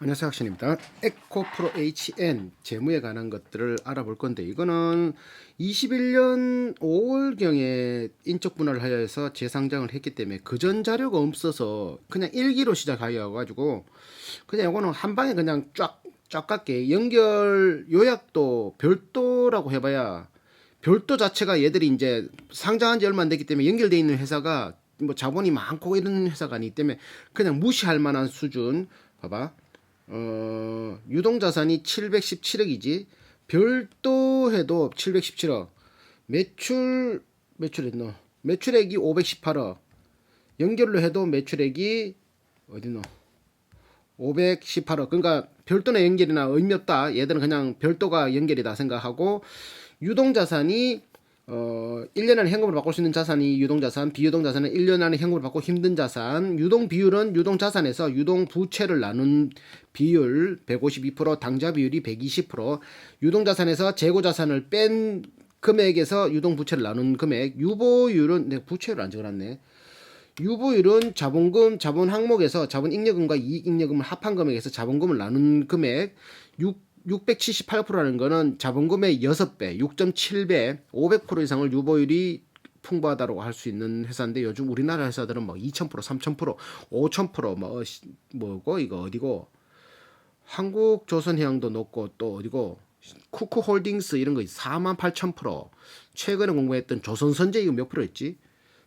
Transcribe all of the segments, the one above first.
안녕하세요 학신입니다. 에코프로 HN 재무에 관한 것들을 알아볼 건데 이거는 21년 5월경에 인적 분할을 하여서 재상장을 했기 때문에 그전 자료가 없어서 그냥 일기로 시작하여 가지고 그냥 이거는 한 방에 그냥 쫙쫙 갈게. 연결 요약도 별도라고 해봐야 별도 자체가 얘들이 이제 상장한 지 얼마 안 됐기 때문에 연결돼 있는 회사가 뭐 자본이 많고 이런 회사가 아니기 때문에 그냥 무시할 만한 수준. 봐봐 어, 유동 자산이 717억이지. 별도 해도 717억. 매출, 매출했노? 매출액이 518억. 연결로 해도 매출액이, 어디노? 518억. 그러니까 별도나 연결이나 의미 없다. 얘들은 그냥 별도가 연결이다 생각하고, 유동 자산이 어, 1년 안에 현금으로 바꿀 수 있는 자산이 유동자산, 비유동자산은 1년 안에 현금으로 바꾸고 힘든 자산. 유동 비율은 유동자산에서 유동 부채를 나눈 비율 152%, 당좌 비율이 120%, 유동자산에서 재고자산을 뺀 금액에서 유동 부채를 나눈 금액, 유보율은 내 부채를 안 적어놨네. 유보율은 자본금, 자본 항목에서 자본 잉여금과 이익 잉여금을 합한 금액에서 자본금을 나눈 금액, 6 678%라는 거는 자본금의 6배, 6.7배, 500% 이상을 유보율이 풍부하다고 할 수 있는 회사인데 요즘 우리나라 회사들은 뭐 2,000%, 3,000%, 5,000%, 뭐 뭐고 이거 어디고? 한국 조선해양도 높고 또 어디고? 쿠쿠 홀딩스 이런 거 4만 8천 프로 최근에 공부했던 조선선제 이거 몇 프로였지?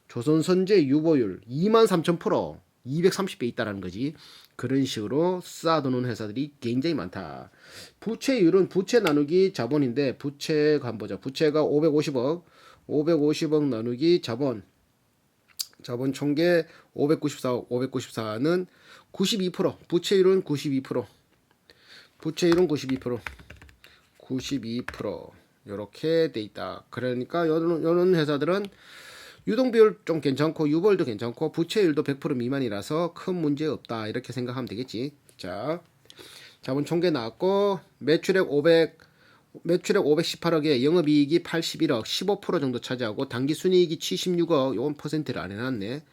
조선선제 유보율 2만 3천 프로 230배 있다라는 거지. 그런 식으로 쌓아두는 회사들이 굉장히 많다. 부채율은 부채 나누기 자본인데 부채가 한번 보자. 부채가 550억, 550억 나누기 자본. 자본 총계 594억, 594는 92%. 부채율은 92%. 부채율은 92%. 92% 이렇게 돼 있다. 그러니까 요런 요런 회사들은 유동 비율 좀 괜찮고 유보율도 괜찮고 부채율도 100% 미만이라서 큰 문제 없다. 이렇게 생각하면 되겠지. 자. 자본 총계 나왔고 매출액 500 매출액 518억에 영업이익이 81억 15% 정도 차지하고 당기 순이익이 76억 요건 퍼센트를 안 해놨네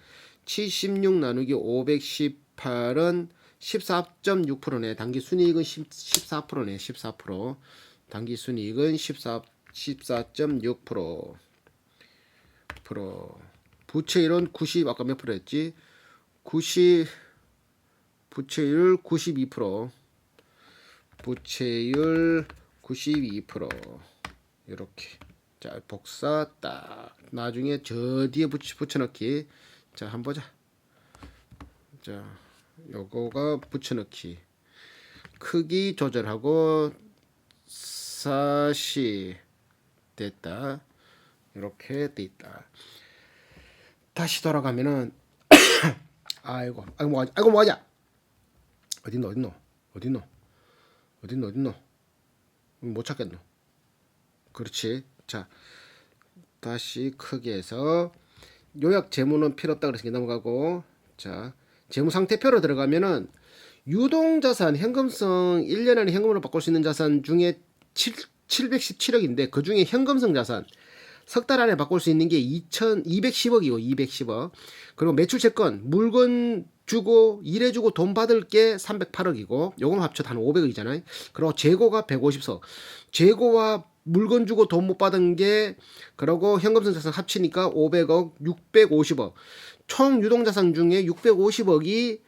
76 나누기 518은 14.6%네 당기 순이익은 14%네 14% 당기 순이익은 14 14.6% 프로? 부채율은 90 아까 몇 프로였지? 90 부채율 92% 부채율 92% 이렇게. 자 복사 딱. 나중에 저 뒤에 붙여, 붙여넣기. 자 한번 보자. 자 요거가 붙여넣기. 크기 조절하고 사시 됐다 이렇게 돼 있다. 다시 돌아가면은 아이고 아이고 뭐하자 아이고 뭐하자 어딨노 어딨노? 어딨노? 어딨노 어딨노? 못 찾겠노? 그렇지. 자 다시 크게 해서 요약 재무는 필요 없다 그래서 넘어가고 자 재무 상태표로 들어가면은 유동 자산 현금성 1년 안에 현금으로 바꿀 수 있는 자산 중에 7, 717억인데 그 중에 현금성 자산 석 달 안에 바꿀 수 있는 게 2,210억이고 210억 그리고 매출 채권 물건 주고 일해주고 돈 받을 게 308억이고 요금 합쳐 한 500억이잖아요. 그리고 재고가 150석. 재고와 물건 주고 돈 못 받은 게 그러고 현금성 자산 합치니까 500억, 650억. 총 유동 자산 중에 650억이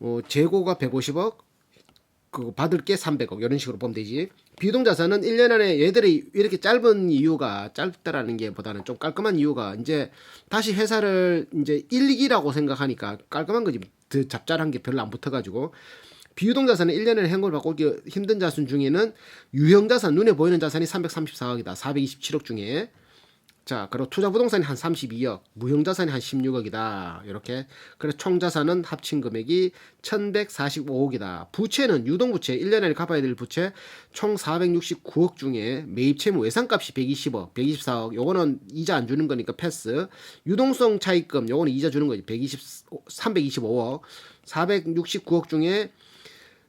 어, 재고가 150억, 그 받을 게 300억 이런 식으로 보면 되지. 비동 자산은 1년 안에 얘들이 이렇게 짧은 이유가 짧다라는 게 보다는 좀 깔끔한 이유가 이제 다시 회사를 이제 1, 2기라고 생각하니까 깔끔한 거지. 더 잡잘한 게 별로 안 붙어가지고 비유동 자산은 1년에 현금을 바꾸기 힘든 자산 중에는 유형 자산 눈에 보이는 자산이 334억이다. 427억 중에 자, 그리고 투자 부동산이 한 32억, 무형 자산이 한 16억이다. 이렇게. 그래서 총 자산은 합친 금액이 1,145억이다. 부채는 유동 부채, 1년 안에 갚아야 될 부채 총 469억 중에 매입 채무 외상값이 120억, 124억. 요거는 이자 안 주는 거니까 패스. 유동성 차입금, 요거는 이자 주는 거지. 120 325억. 469억 중에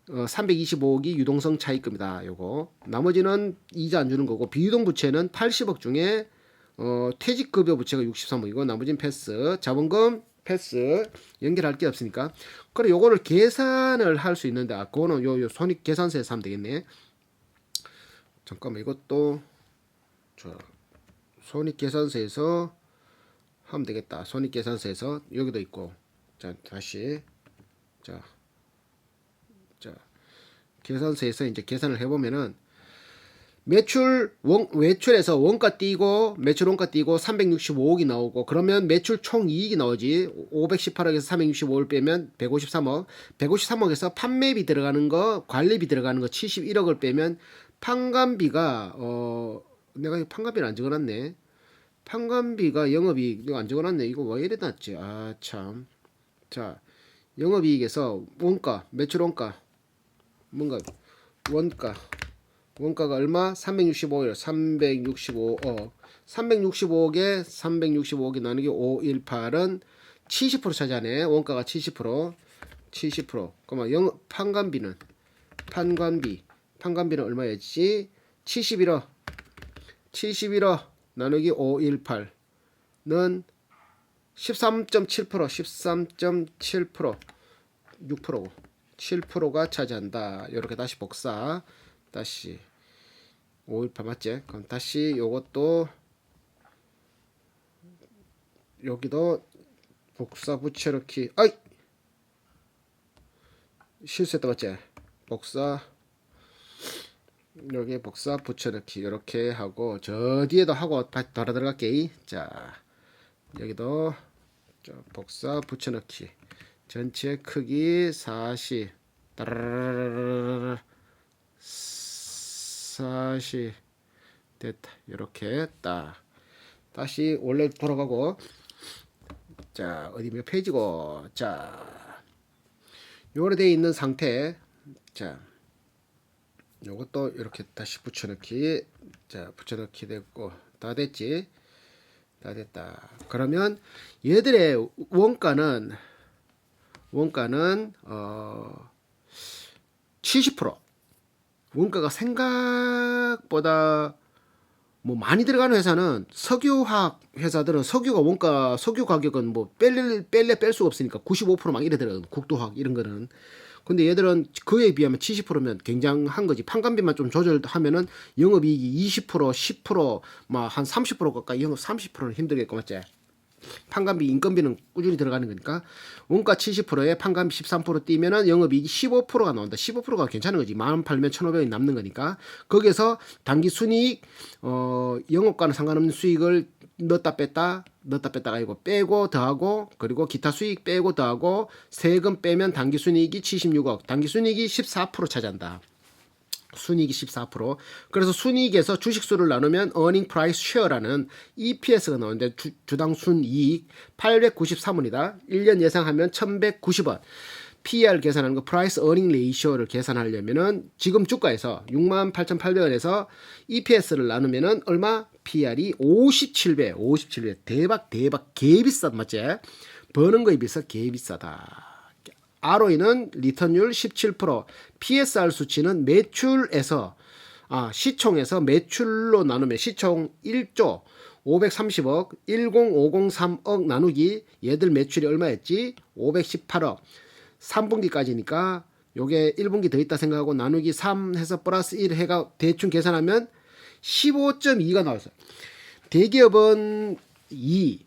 어, 325억이 유동성 차입금이다. 요거. 나머지는 이자 안 주는 거고 비유동 부채는 80억 중에 어, 퇴직급여 부채가 63억이고 나머지는 패스. 자본금 패스. 연결할 게 없으니까. 그래 요거를 계산을 할 수 있는데 아 그거는 요, 요 손익 계산서에서 하면 되겠네. 잠깐만 이것도 자 손익 계산서에서 하면 되겠다. 손익 계산서에서 여기도 있고. 자 다시. 자, 자 계산서에서 이제 계산을 해 보면은 매출 원, 외출에서 원가 띄고 매출 원가 띄고 365억이 나오고 그러면 매출 총 이익이 나오지. 518억에서 365를 빼면 153억. 153억에서 판매비 들어가는 거 관리비 들어가는 거 71억을 빼면 판관비가 어 내가 이 판관비를 안 적어놨네. 판관비가 영업이익 이거 안 적어놨네. 이거 왜 이래 놨지? 아 참 자 영업이익에서 원가 매출 원가. 뭔가 원가 원가가 얼마? 365일 365억. 365억에 365억이 나누기 518은 70% 차지하네. 원가가 70% 70% 그러면 영 판관비는? 판관비. 판관비는 얼마였지? 71억. 71억 나누기 518는 13.7% 13.7% 6%고. 7%가 차지한다. 이렇게 다시 복사. 다시 518 맞지? 그럼 다시 요것도 여기도 복사 붙여넣기 아이 실수했다 맞지? 복사 여기 복사 붙여넣기 이렇게 하고 저 뒤에도 하고 다시 돌아 들어갈게 자 여기도 자, 복사 붙여넣기 전체 크기 40 따라라라라라 40 됐다. 이렇게 딱 다시 원래 돌아가고. 자 어디 몇 페이지고? 자 요래 돼 있는 상태. 자 요것도 이렇게 다시 붙여넣기. 자 붙여넣기 됐고. 다 됐지? 다 됐다. 그러면 얘들의 원가는 원가는 어 70% 원가가 생각보다 뭐 많이 들어가는 회사는 석유화학 회사들은 석유가 원가 석유 가격은 뭐 뺄래 뺄래 뺄 수가 없으니까 95%막 이래 들어가 국도화학 이런 거는. 근데 얘들은 그에 비하면 70%면 굉장한 거지. 판관비만 좀 조절하면은 영업이익이 20% 10%막 한 30% 가까이 영업 30%는 힘들겠고 맞지? 판관비 인건비는 꾸준히 들어가는 거니까 원가 70%에 판관비 13% 뛰면은 영업이익이 15%가 나온다. 15%가 괜찮은 거지. 만 팔면 1,500원이 남는 거니까 거기에서 단기 순이익 어 영업과는 상관없는 수익을 넣었다 뺐다 넣었다 뺐다가 아니고 빼고 더하고 그리고 기타 수익 빼고 더하고 세금 빼면 단기 순이익이 76억 단기 순이익이 14% 차지한다. 순이익이 14%. 그래서 순이익에서 주식수를 나누면 earning price share라는 EPS가 나오는데 주, 주당 순이익 893원이다. 1년 예상하면 1190원. PER 계산하는 거 price earning ratio를 계산하려면은 지금 주가에서 68,800원에서 EPS를 나누면은 얼마? PER이 57배. 57배. 대박 대박 개 비싸다 맞지? 버는 거에 비해서 개 비싸다. ROE는 리턴율 17%, PSR 수치는 매출에서 아, 시총에서 매출로 나누면 시총 1조 530억, 10503억 나누기 얘들 매출이 얼마였지? 518억. 3분기까지니까 요게 1분기 더 있다 생각하고 나누기 3 해서 플러스 1 해가 대충 계산하면 15.2가 나왔어요. 대기업은 2,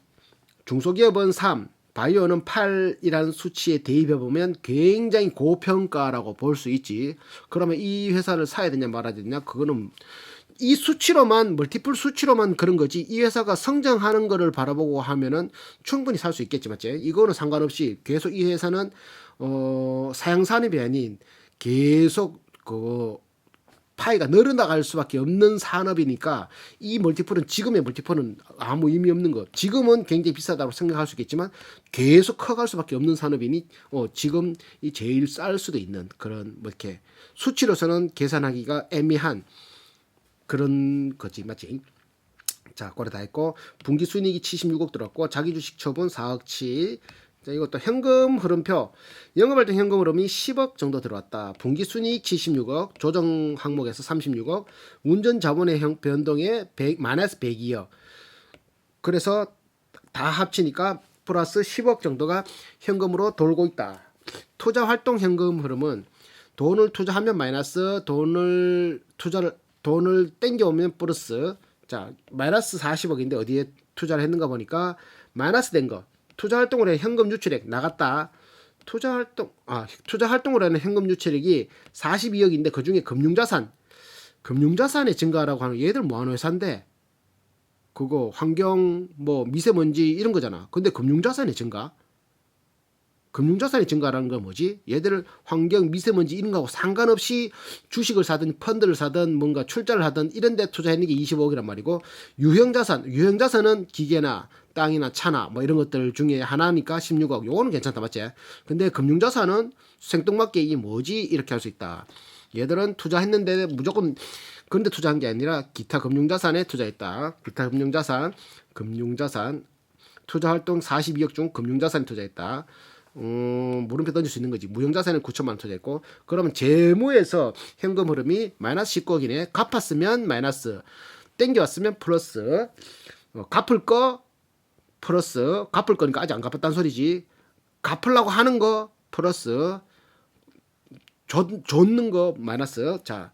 중소기업은 3, 바이오는 8이라는 수치에 대입해 보면 굉장히 고평가라고 볼 수 있지. 그러면 이 회사를 사야 되냐 말아야 되냐? 그거는 이 수치로만 멀티플 수치로만 그런 거지. 이 회사가 성장하는 거를 바라보고 하면은 충분히 살 수 있겠지, 맞지? 이거는 상관없이 계속 이 회사는 어 사양 산업이 아닌 계속 그 파이가 늘어나갈 수밖에 없는 산업이니까 이 멀티플은 지금의 멀티플은 아무 의미 없는 것. 지금은 굉장히 비싸다고 생각할 수 있겠지만 계속 커갈 수밖에 없는 산업이니 어 지금 이 제일 쌀 수도 있는 그런 뭐 이렇게 수치로서는 계산하기가 애매한 그런 거지 맞지? 자, 거래 다 했고 분기 순이익이 76억 들었고 자기 주식 처분 4억치. 자, 이것도 현금 흐름표. 영업할 때 현금 흐름이 10억 정도 들어왔다. 분기 순이익 76억, 조정 항목에서 36억, 운전 자본의 형 변동에 100, 마이너스 102억. 그래서 다 합치니까 플러스 10억 정도가 현금으로 돌고 있다. 투자 활동 현금 흐름은 돈을 투자하면 마이너스, 돈을 투자를 돈을 땡겨오면 플러스. 자, 마이너스 40억인데 어디에 투자를 했는가 보니까 마이너스 된 거. 투자 활동으로 해 현금 유출액 나갔다. 투자 활동 아 투자 활동으로 하는 현금 유출액이 42억인데 그 중에 금융자산 금융자산의 증가라고 하는 얘들 뭐하는 회사인데 그거 환경 뭐 미세먼지 이런 거잖아. 근데 금융자산의 증가 금융자산의 증가라는 건 뭐지? 얘들을 환경 미세먼지 이런 거하고 상관없이 주식을 사든 펀드를 사든 뭔가 출자를 하든 이런 데 투자했는 게 25억이란 말이고 유형자산 유형자산은 기계나 땅이나 차나 뭐 이런 것들 중에 하나니까 16억 요거는 괜찮다 맞지? 근데 금융자산은 생뚱맞게 이게 뭐지? 이렇게 할 수 있다. 얘들은 투자했는데 무조건 그런데 투자한 게 아니라 기타 금융자산에 투자했다. 기타 금융자산, 금융자산, 투자활동 42억 중 금융자산에 투자했다. 음, 물음표 던질 수 있는 거지. 무형자산에 9천만 원 투자했고, 그러면 재무에서 현금 흐름이 마이너스 19억이네. 갚았으면 마이너스, 땡겨왔으면 플러스, 어, 갚을 거 플러스, 갚을 거니까 아직 안 갚았다는 소리지. 갚으려고 하는 거 플러스, 줬, 줬는 거 마이너스. 자,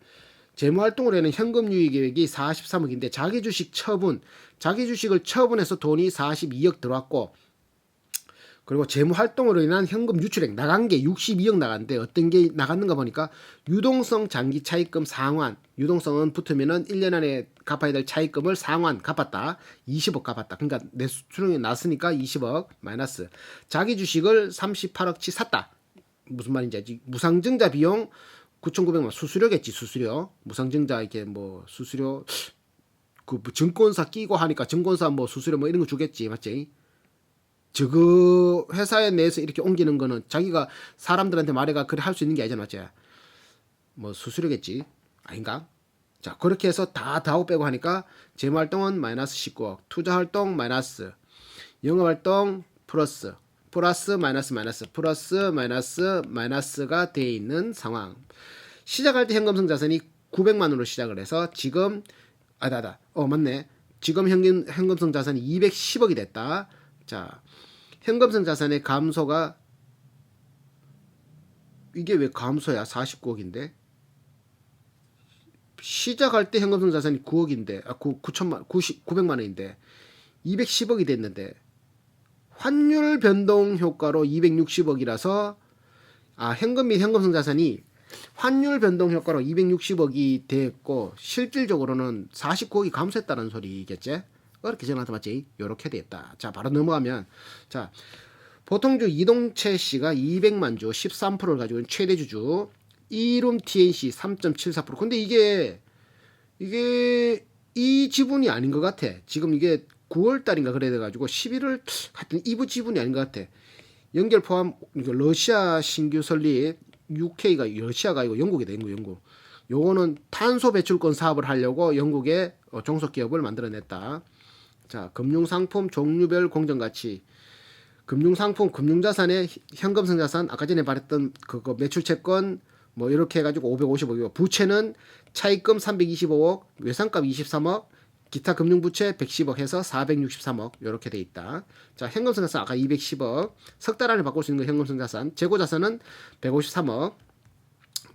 재무활동으로 하는 현금 유익 계획이 43억인데 자기 주식 처분, 자기 주식을 처분해서 돈이 42억 들어왔고 그리고 재무 활동으로 인한 현금 유출액 나간 게 62억 나갔는데 어떤 게 나갔는가 보니까 유동성 장기 차입금 상환 유동성은 붙으면은 1년 안에 갚아야 될 차입금을 상환 갚았다. 20억 갚았다. 그러니까 내 수출액이 났으니까 20억 마이너스. 자기 주식을 38억치 샀다. 무슨 말인지 알지? 무상증자 비용 9,900만 수수료겠지 수수료. 무상증자 이렇게 뭐 수수료 그뭐 증권사 끼고 하니까 증권사 뭐 수수료 뭐 이런 거 주겠지 맞지? 저그 회사에 내에서 이렇게 옮기는 거는 자기가 사람들한테 말해가 그래 할 수 있는 게 아니잖아 맞지? 뭐 수수료겠지. 아닌가? 자 그렇게 해서 다 다우 빼고 하니까 재무활동은 마이너스 19억 투자활동 마이너스 영업활동 플러스 플러스 마이너스 마이너스 플러스 마이너스 마이너스가 돼 있는 상황. 시작할 때 현금성 자산이 900만 원으로 시작을 해서 지금 아다다. 어 맞네. 지금 현금 현금성 자산이 210억이 됐다. 자 현금성 자산의 감소가 이게 왜 감소야 49억인데 시작할 때 현금성 자산이 9억인데 아 9, 9천만 90 900만 원인데 210억이 됐는데 환율 변동 효과로 260억이라서 아 현금 및 현금성 자산이 환율 변동 효과로 260억이 됐고 실질적으로는 49억이 감소했다는 소리겠지? 그렇게 전화한테 맞지? 요렇게 됐다. 자, 바로 넘어가면 자, 보통주 이동채 씨가 200만 주 13%를 가지고 있는 최대 주주 이룸 TNC 3.74%. 근데 이게 이게 이 지분이 아닌 것 같아. 지금 이게 9월 달인가 그래 돼 가지고 11월 하여튼 이부 지분이 아닌 것 같아. 연결 포함 이거 러시아 신규 설립 UK가 러시아가 아니고 영국이다 영국 영국 요거는 탄소 배출권 사업을 하려고 영국의 어, 종속 기업을 만들어냈다 자 금융상품 종류별 공정가치. 금융상품 금융자산의 현금성 자산 아까 전에 말했던 그거 매출채권 뭐 이렇게 해가지고 555억 부채는 차입금 325억 외상값 23억 기타 금융부채 110억 해서 463억. 이렇게 돼 있다. 자 현금성 자산 아까 210억. 석 달 안에 바꿀 수 있는 거 현금성 자산. 재고 자산은 153억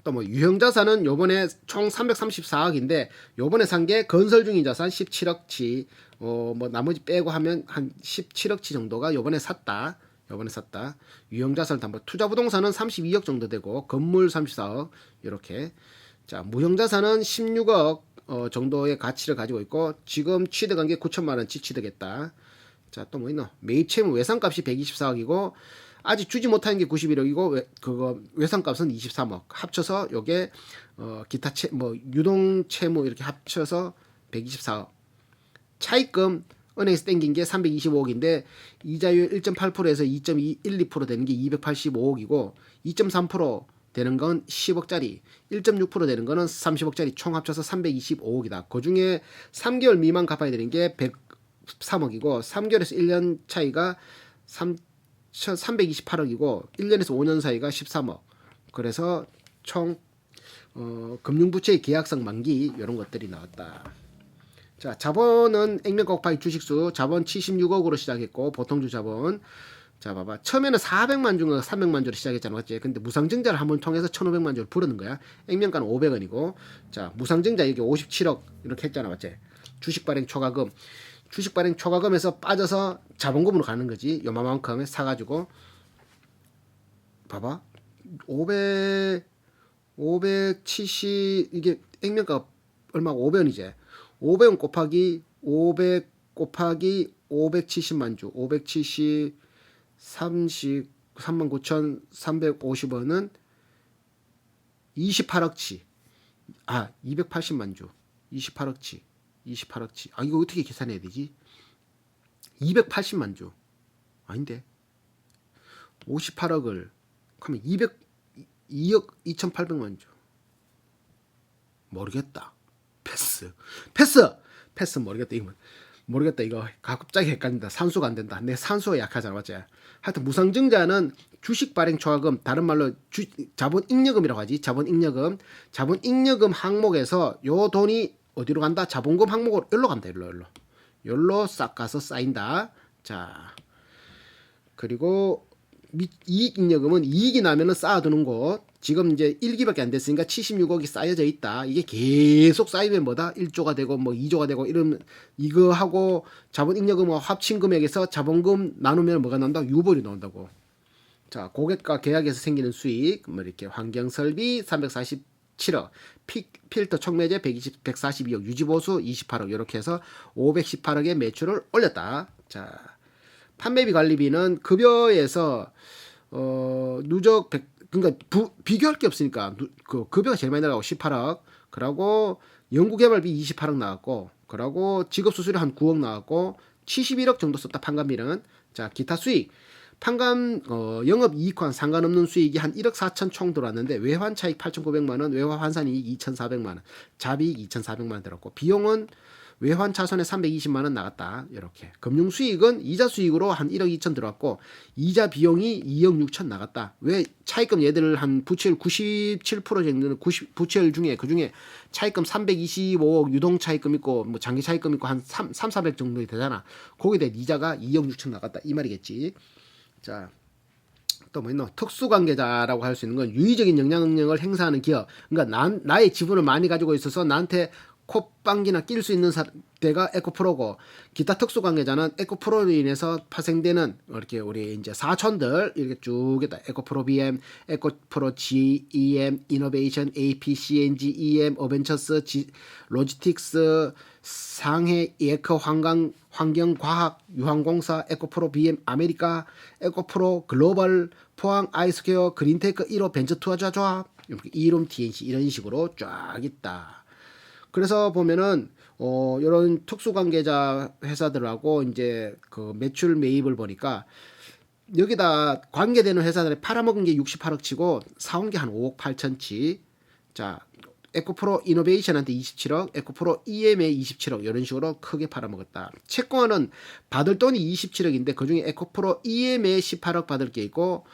또 뭐 유형 자산은 요번에 총 334억인데 요번에 산 게 건설 중인 자산 17억치 어 뭐 나머지 빼고 하면 한 17억치 정도가 요번에 샀다. 요번에 샀다. 유형 자산 담보 투자 부동산은 32억 정도 되고 건물 34억 이렇게 자 무형 자산은 16억 어, 정도의 가치를 가지고 있고 지금 취득한 게 9천만 원치 취득했다. 자 또 뭐 있노? 매입 채무 외상값이 124억이고 아직 주지 못한 게 91억이고 외, 그거 외상값은 23억. 합쳐서 요게 어, 기타 채 뭐 유동 채무 이렇게 합쳐서 124억. 차입금 은행에서 땡긴 게 325억인데 이자율 1.8%에서 2.12% 되는 게 285억이고 2.3% 되는 건 10억짜리, 1.6% 되는 거는 30억짜리 총 합쳐서 325억이다. 그 중에 3개월 미만 갚아야 되는 게 103억이고 3개월에서 1년 차이가 3 328억이고 1년에서 5년 사이가 13억. 그래서 총 어, 금융부채의 계약성 만기 이런 것들이 나왔다. 자, 자본은 액면 곱하기 주식수 자본 76억으로 시작했고 보통주 자본 자, 봐봐. 처음에는 400만 주가 300만 주로 시작했잖아. 맞지? 근데 무상증자를 한번 통해서 1,500만 주를 부르는 거야. 액면가는 500원이고. 자, 무상증자 여기 57억 이렇게 했잖아. 맞지? 주식 발행 초과금. 주식 발행 초과금에서 빠져서 자본금으로 가는 거지. 요만큼 사 가지고 봐봐. 500 570 이게 액면가 얼마 500원이지. 500원 곱하기 500 곱하기 570만 주. 570 30 39,350원은 28억치. 아, 280만 주. 28억치. 28억치. 아, 이거 어떻게 계산해야 되지? 280만 주. 아닌데. 58억을 그러면 200 2억 2,800만 주. 모르겠다. 패스. 패스. 패스 모르겠다 이거. 모르겠다 이거 갑자기 헷갈린다. 산수가 안 된다. 내 산수가 약하잖아 맞지? 하여튼 무상증자는 주식 발행 초과금 다른 말로 주, 자본 잉여금이라고 하지. 자본 잉여금. 자본 잉여금 항목에서 요 돈이 어디로 간다? 자본금 항목으로 여기로 간다. 여기로 여기로. 여기로 싹 가서 쌓인다. 자. 그리고 미- 이익잉여금은 이익이 나면은 쌓아두는 곳. 지금 이제 1기밖에 안 됐으니까 76억이 쌓여져 있다. 이게 계속 쌓이면 뭐다? 1조가 되고 뭐 2조가 되고 이러면 이거 하고 자본잉여금과 합친 금액에서 자본금 나누면 뭐가 나온다? 유보리 나온다고. 자, 고객과 계약에서 생기는 수익, 뭐 이렇게 환경 설비 347억, 피, 필터 촉매제 120, 142억, 유지보수 28억 이렇게 해서 518억의 매출을 올렸다. 자, 판매비 관리비는 급여에서 어 누적 100, 그러니까 부, 비교할 게 없으니까 누, 그 급여가 제일 많이 나가고 18억. 그러고 연구개발비 28억 나왔고 그러고 직업 수수료 한 9억 나왔고 71억 정도 썼다 판관비는. 자 기타 수익 판관 어, 영업 이익과 상관없는 수익이 한 1억 4천 총 들어왔는데 외환 차익 8,900만 원, 외화 환산 이익 2,400만 원, 자비익 2,400만 원 들었고 비용은 외환 차손에 320만 원 나갔다. 이렇게. 금융 수익은 이자 수익으로 한 1억 2천 들어왔고 이자 비용이 2억 6천 나갔다. 왜 차익금 얘들 한 부채율 97% 정도는 90 부채율 중에 그 중에 차익금 325억 유동 차익금 있고 뭐 장기 차익금 있고 한 3, 3 400 정도 되잖아. 거기에 대한 이자가 2억 6천 나갔다. 이 말이겠지. 자. 또 뭐 있노? 특수관계자라고 할 수 있는 건 유의적인 영향력을 행사하는 기업. 그러니까 난, 나의 지분을 많이 가지고 있어서 나한테 콧방귀나 낄 수 있는 사, 데가 에코프로고 기타 특수관계자는 에코프로로 인해서 파생되는 이렇게 우리 이제 사촌들 이렇게 쭉 있다. 에코프로 BM, 에코프로 GEM, 이노베이션, AP, CNG, EM, 어벤처스, G, 로지틱스, 상해 에코 환경 환경과학 유황공사 에코프로 BM 아메리카 에코프로 글로벌 포항 아이스케어 그린테크 1호 벤처 투자 조합 이렇게 이름 TNC 이런 식으로 쫙 있다. 그래서 보면은 어 이런 특수 관계자 회사들하고 이제 그 매출 매입을 보니까 여기다 관계되는 회사들이 팔아먹은 게 68억 치고 사온 게 한 5억 8천치. 자, 에코프로 이노베이션한테 27억, 에코프로 EM에 27억 이런 식으로 크게 팔아먹었다. 채권은 받을 돈이 27억인데 그중에 에코프로 EM에 18억 받을 게 있고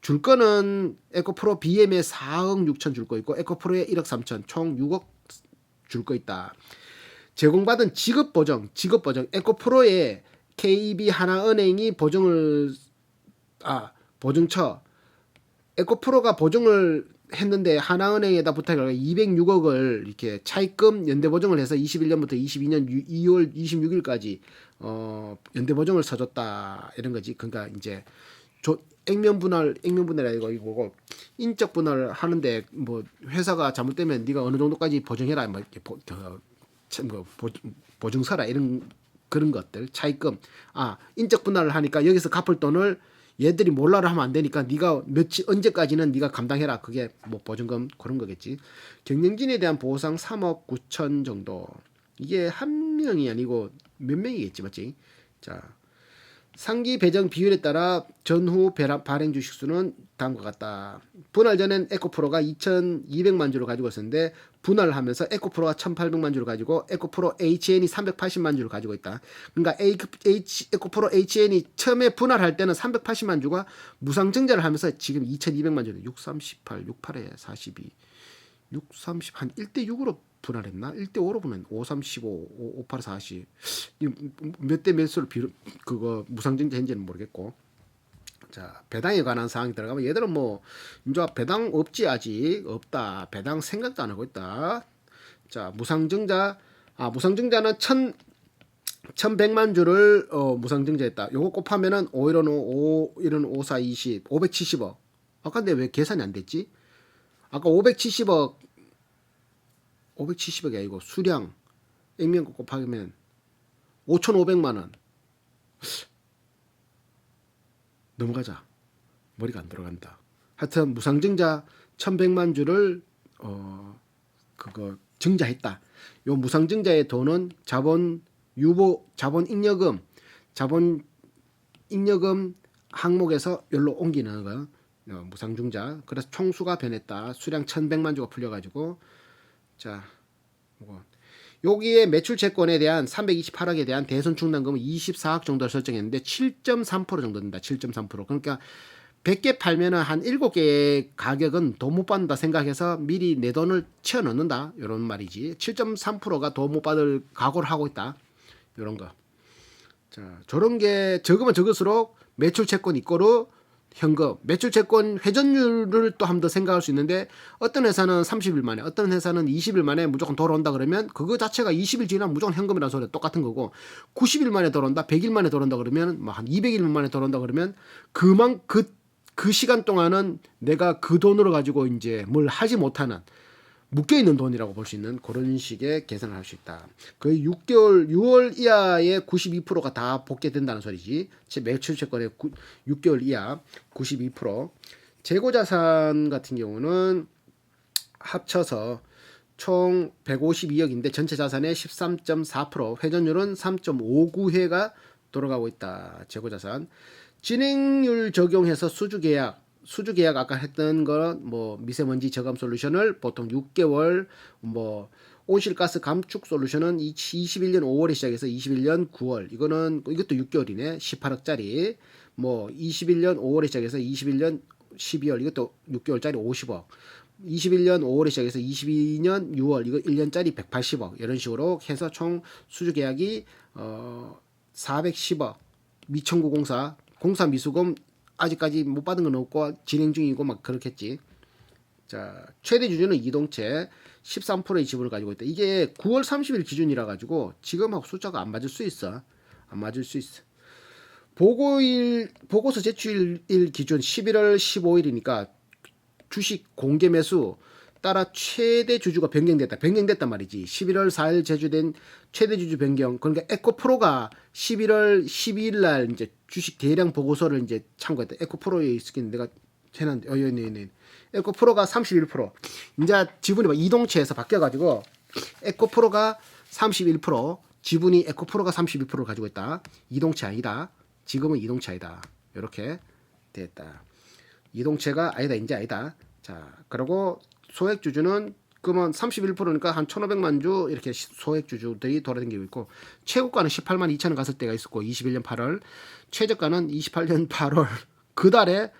줄 거는 에코프로 BM에 4억 6천 줄 거 있고 에코프로에 1억 3천 총 6억 줄 거 있다. 제공받은 지급 보정, 지급 보정 에코프로에 KB 하나은행이 보증을 아 보증처 에코프로가 보증을 했는데 하나은행에다 부탁을 206억을 이렇게 차입금 연대 보증을 해서 21년부터 22년 2월 26일까지 어 연대 보증을 서줬다. 이런 거지. 그러니까 이제 조, 액면 분할 액면 분할이 아니고 이거고 인적 분할 하는데 뭐 회사가 잘못되면 네가 어느 정도까지 보증해라. 뭐 이렇게 보, 더, 참, 뭐, 보, 보증서라. 이런 그런 것들. 차입금. 아 인적 분할을 하니까 여기서 갚을 돈을 얘들이 몰라를 하면 안 되니까 네가 며칠 언제까지는 네가 감당해라. 그게 뭐 보증금 그런 거겠지. 경영진에 대한 보상 3억 9천 정도. 이게 한 명이 아니고 몇 명이겠지 맞지? 자 상기 배정 비율에 따라 전후 발행 주식 수는 다음과 같다. 분할 전엔 에코프로가 2,200만 주를 가지고 있었는데 분할을 하면서 에코프로가 1,800만 주를 가지고 에코프로 HN이 380만 주를 가지고 있다. 그러니까 H, 에코프로 HN이 처음에 분할할 때는 380만 주가 무상 증자를 하면서 지금 2,200만 주는 638, 68에 42, 6, 30, 한 1대 6으로 분할했나? 1대 5로 분할. 5 3 15, 5, 8 40. 몇 대 몇으로 비로 그거 무상증자 했는지는 모르겠고. 자, 배당에 관한 사항이 들어가면 얘들은 뭐 이제 배당 없지 아직 없다. 배당 생각도 안 하고 있다. 자, 무상증자 아, 무상증자는 천 1100만 주를 어, 무상증자했다. 요거 곱하면은 5 1은 5, 1은 5, 4, 20, 570억. 아까 근데 왜 계산이 안 됐지? 아까 570억 570억이 아니고 수량 액면가 곱하면 5,500만 원. 넘어가자. 머리가 안 들어간다. 하여튼 무상증자 1,100만 주를 어 그거 증자했다. 요 무상증자의 돈은 자본 유보 자본 잉여금 자본 잉여금 항목에서 열로 옮기는 거 어, 무상증자. 그래서 총수가 변했다. 수량 1,100만 주가 풀려 가지고 자, 뭐 여기에 매출 채권에 대한 328억에 대한 대손 충당금은 24억 정도를 설정했는데 7.3% 정도 된다. 7.3%. 그러니까 100개 팔면은 한 7개의 가격은 돈못 받는다 생각해서 미리 내 돈을 채워 넣는다. 이런 말이지. 7.3%가 돈못 받을 각오를 하고 있다. 이런 거. 자, 저런 게 적으면 적을수록 매출 채권 이꼬르 현금, 매출 채권 회전율을 또 한 번 더 생각할 수 있는데 어떤 회사는 30일 만에, 어떤 회사는 20일 만에 무조건 돌아온다 그러면 그거 자체가 20일 지나면 무조건 현금이라는 소리 똑같은 거고 90일 만에 돌아온다, 100일 만에 돌아온다 그러면 뭐 한 200일 만에 돌아온다 그러면 그만 그, 그 시간 동안은 내가 그 돈으로 가지고 이제 뭘 하지 못하는 묶여 있는 돈이라고 볼 수 있는 그런 식의 계산을 할 수 있다. 거의 6개월, 6월 이하의 92%가 다 복귀된다는 소리지. 제 매출 채권의 9, 6개월 이하 92%. 재고 자산 같은 경우는 합쳐서 총 152억인데 전체 자산의 13.4% 회전율은 3.59회가 돌아가고 있다. 재고 자산. 진행률 적용해서 수주 계약 수주 계약 아까 했던 거뭐 미세먼지 저감 솔루션을 보통 6개월 뭐 온실가스 감축 솔루션은 21년 5월에 시작해서 21년 9월. 이거는 이것도 6개월이네. 18억짜리. 뭐 21년 5월에 시작해서 21년 12월. 이것도 6개월짜리 50억. 21년 5월에 시작해서 22년 6월. 이거 1년짜리 180억. 이런 식으로 해서 총 수주 계약이 어 410억. 미청구 공사 공사 미수금 아직까지 못 받은 건 없고 진행 중이고 막 그렇겠지. 자, 최대 주주는 이동채 13%의 지분을 가지고 있다. 이게 9월 30일 기준이라 가지고 지금하고 숫자가 안 맞을 수 있어. 안 맞을 수 있어. 보고일 보고서 제출일 기준 11월 15일이니까 주식 공개 매수 따라 최대 주주가 변경됐다. 변경됐단 말이지. 11월 4일 제주된 최대 주주 변경. 그러니까 에코프로가 11월 12일 날 이제 주식 대량 보고서를 이제 참고했다. 에코프로에 있긴 내가 해놨는데, 어, 여기 있네. 에코프로가 31%. 이제 지분이 막 이동체에서 바뀌어가지고 에코프로가 31%, 지분이 에코프로가 32%를 가지고 있다. 이동체 아니다. 지금은 이동체 아니다. 이렇게 됐다. 이동체가 아니다. 이제 아니다. 자, 그리고 소액 주주는 그러면 31%니까 한 1,500만 주 이렇게 소액 주주들이 돌아다니고 있고 최고가는 18만 2천 원 갔을 때가 있었고 21년 8월. 최저가는 28년 8월. 그 달에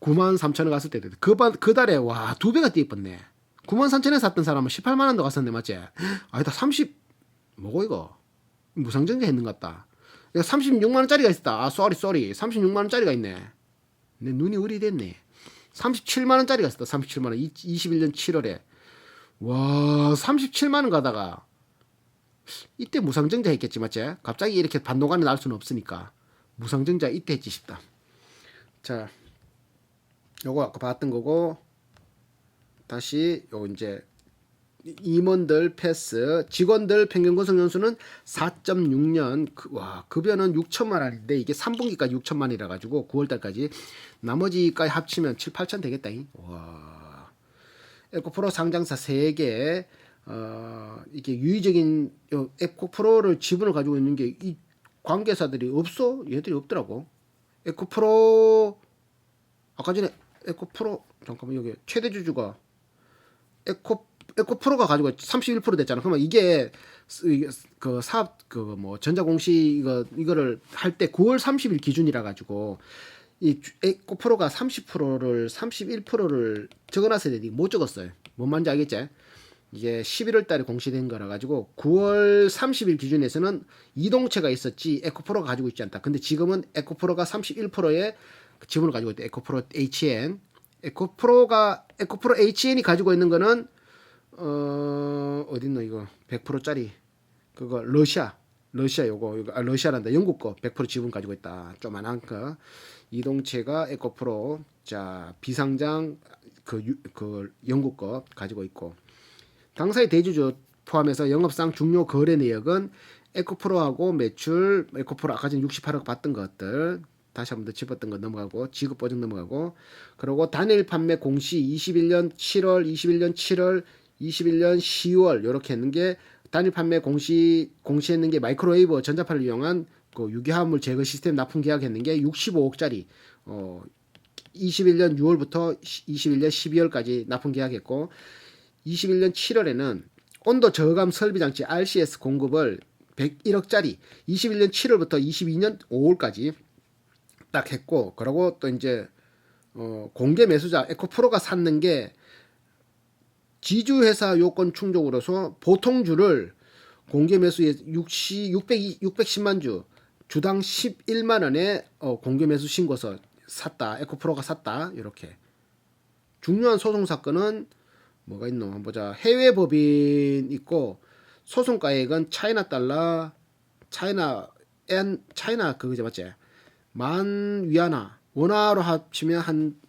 9만 3천 원 갔을 때도 그, 그 달에 와 두 배가 뛰어버네. 9만 3천 원에 샀던 사람은 18만 원도 갔었네 맞지? 아니다 30 뭐고 이거? 무상증자 했는 것 같다. 36만 원짜리가 있었다. 아 쏘리 쏘리. 36만 원짜리가 있네. 내 눈이 우리됐네. 37만 원짜리가 있었다. 37만 원. 21년 7월에 와 37만 원 가다가 이때 무상증자 했겠지 맞지? 갑자기 이렇게 반동간이 날 수는 없으니까 무상증자 이때 했지 싶다. 자, 요거 아까 봤던 거고 다시 요 이제 임원들 패스 직원들 평균 구성 연수는 4.6년 그, 와 급여는 6천만 원인데 이게 3분기까지 6천만이라 가지고 9월달까지 나머지까지 합치면 7, 8천 되겠다. 와 에코 프로 상장사 3개 어 이게 유의적인 요 에코 프로를 지분을 가지고 있는 게 이 관계사들이 없어 얘들이 없더라고. 에코 프로 아까 전에 에코 프로 잠깐만 여기 최대 주주가 에코 에코 프로가 가지고 31% 됐잖아. 그러면 이게 그 사업 그 뭐 전자공시 이거 이거를 할 때 9월 30일 기준이라 가지고 이 에코프로가 30%를 31%를 적어놨어야 되니 못 적었어요. 뭔 말인지 알겠지? 이게 11월 달에 공시된 거라 가지고 9월 30일 기준에서는 이동체가 있었지 에코프로가 가지고 있지 않다. 근데 지금은 에코프로가 31%의 지분을 가지고 있다. 에코프로 HN. 에코프로가 에코프로 HN이 가지고 있는 거는 어 어딨노 이거 100%짜리 그거 러시아 러시아 요거 이거 아, 러시아란다 영국 거 100% 지분 가지고 있다 조만한 거 이동체가 에코프로 자 비상장 그, 유, 그 영국 거 가지고 있고 당사의 대주주 포함해서 영업상 중요 거래 내역은 에코프로하고 매출 에코프로 아까 전에 68억 받던 것들 다시 한 번 더 짚었던 거 넘어가고 지급 보증 넘어가고 그리고 단일 판매 공시 21년 7월 21년 7월 21년 10월 이렇게 했는 게 단일 판매 공시 공시했는 게 마이크로웨이브 전자파를 이용한 그 유기화합물 제거 시스템 납품 계약했는 게 65억짜리 어 21년 6월부터 21년 12월까지 납품 계약했고 21년 7월에는 온도 저감 설비 장치 RCS 공급을 101억짜리 21년 7월부터 22년 5월까지 딱 했고 그러고 또 이제 어 공개 매수자 에코프로가 샀는 게 지주회사 요건 충족으로서 보통주를 공개 매수에 60, 600, 610만 주 주당 11만 원에 어, 공개 매수 신고서 샀다 에코프로가 샀다 이렇게. 중요한 소송 사건은 뭐가 있노? 한번 보자. 해외 법인 있고 소송가액은 차이나 달러 차이나 엔 차이나 그거죠 맞지? 만 위안화. 원화로 합치면 한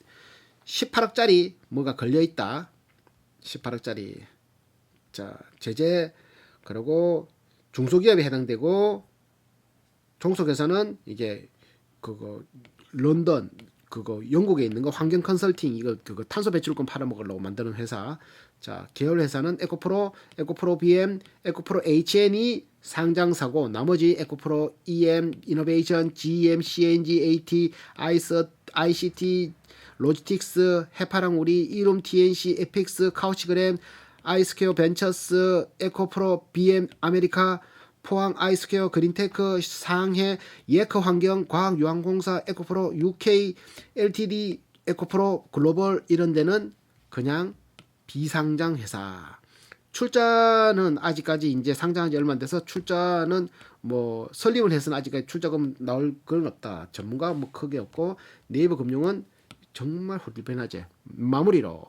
18억짜리 뭐가 걸려 있다. 18억짜리. 자 제재. 그리고 중소기업에 해당되고 종속회사는 이게 그거 런던 그거 영국에 있는 거 환경 컨설팅 이거 그거 탄소 배출권 팔아먹으려고 만드는 회사. 자 계열 회사는 에코프로 에코프로 BM 에코프로 HN이 상장사고 나머지 에코프로 EM 이노베이션 GM CNG AT 아이스 ICT 로지틱스 해파랑 우리 이룸 TNC 에픽스 카우치그램 아이스케어 벤처스 에코프로 BM 아메리카 포항 아이스케어 그린테크 상해 예커 환경 과학 유한공사 에코프로 UK LTD 에코프로 글로벌 이런 데는 그냥 비상장 회사. 출자는 아직까지 이제 상장한 지 얼마 안 돼서 출자는 뭐 설립을 해서는 아직까지 출자금 나올 건 없다. 전문가 뭐 크게 없고 네이버 금융은 정말 후들변하지. 마무리로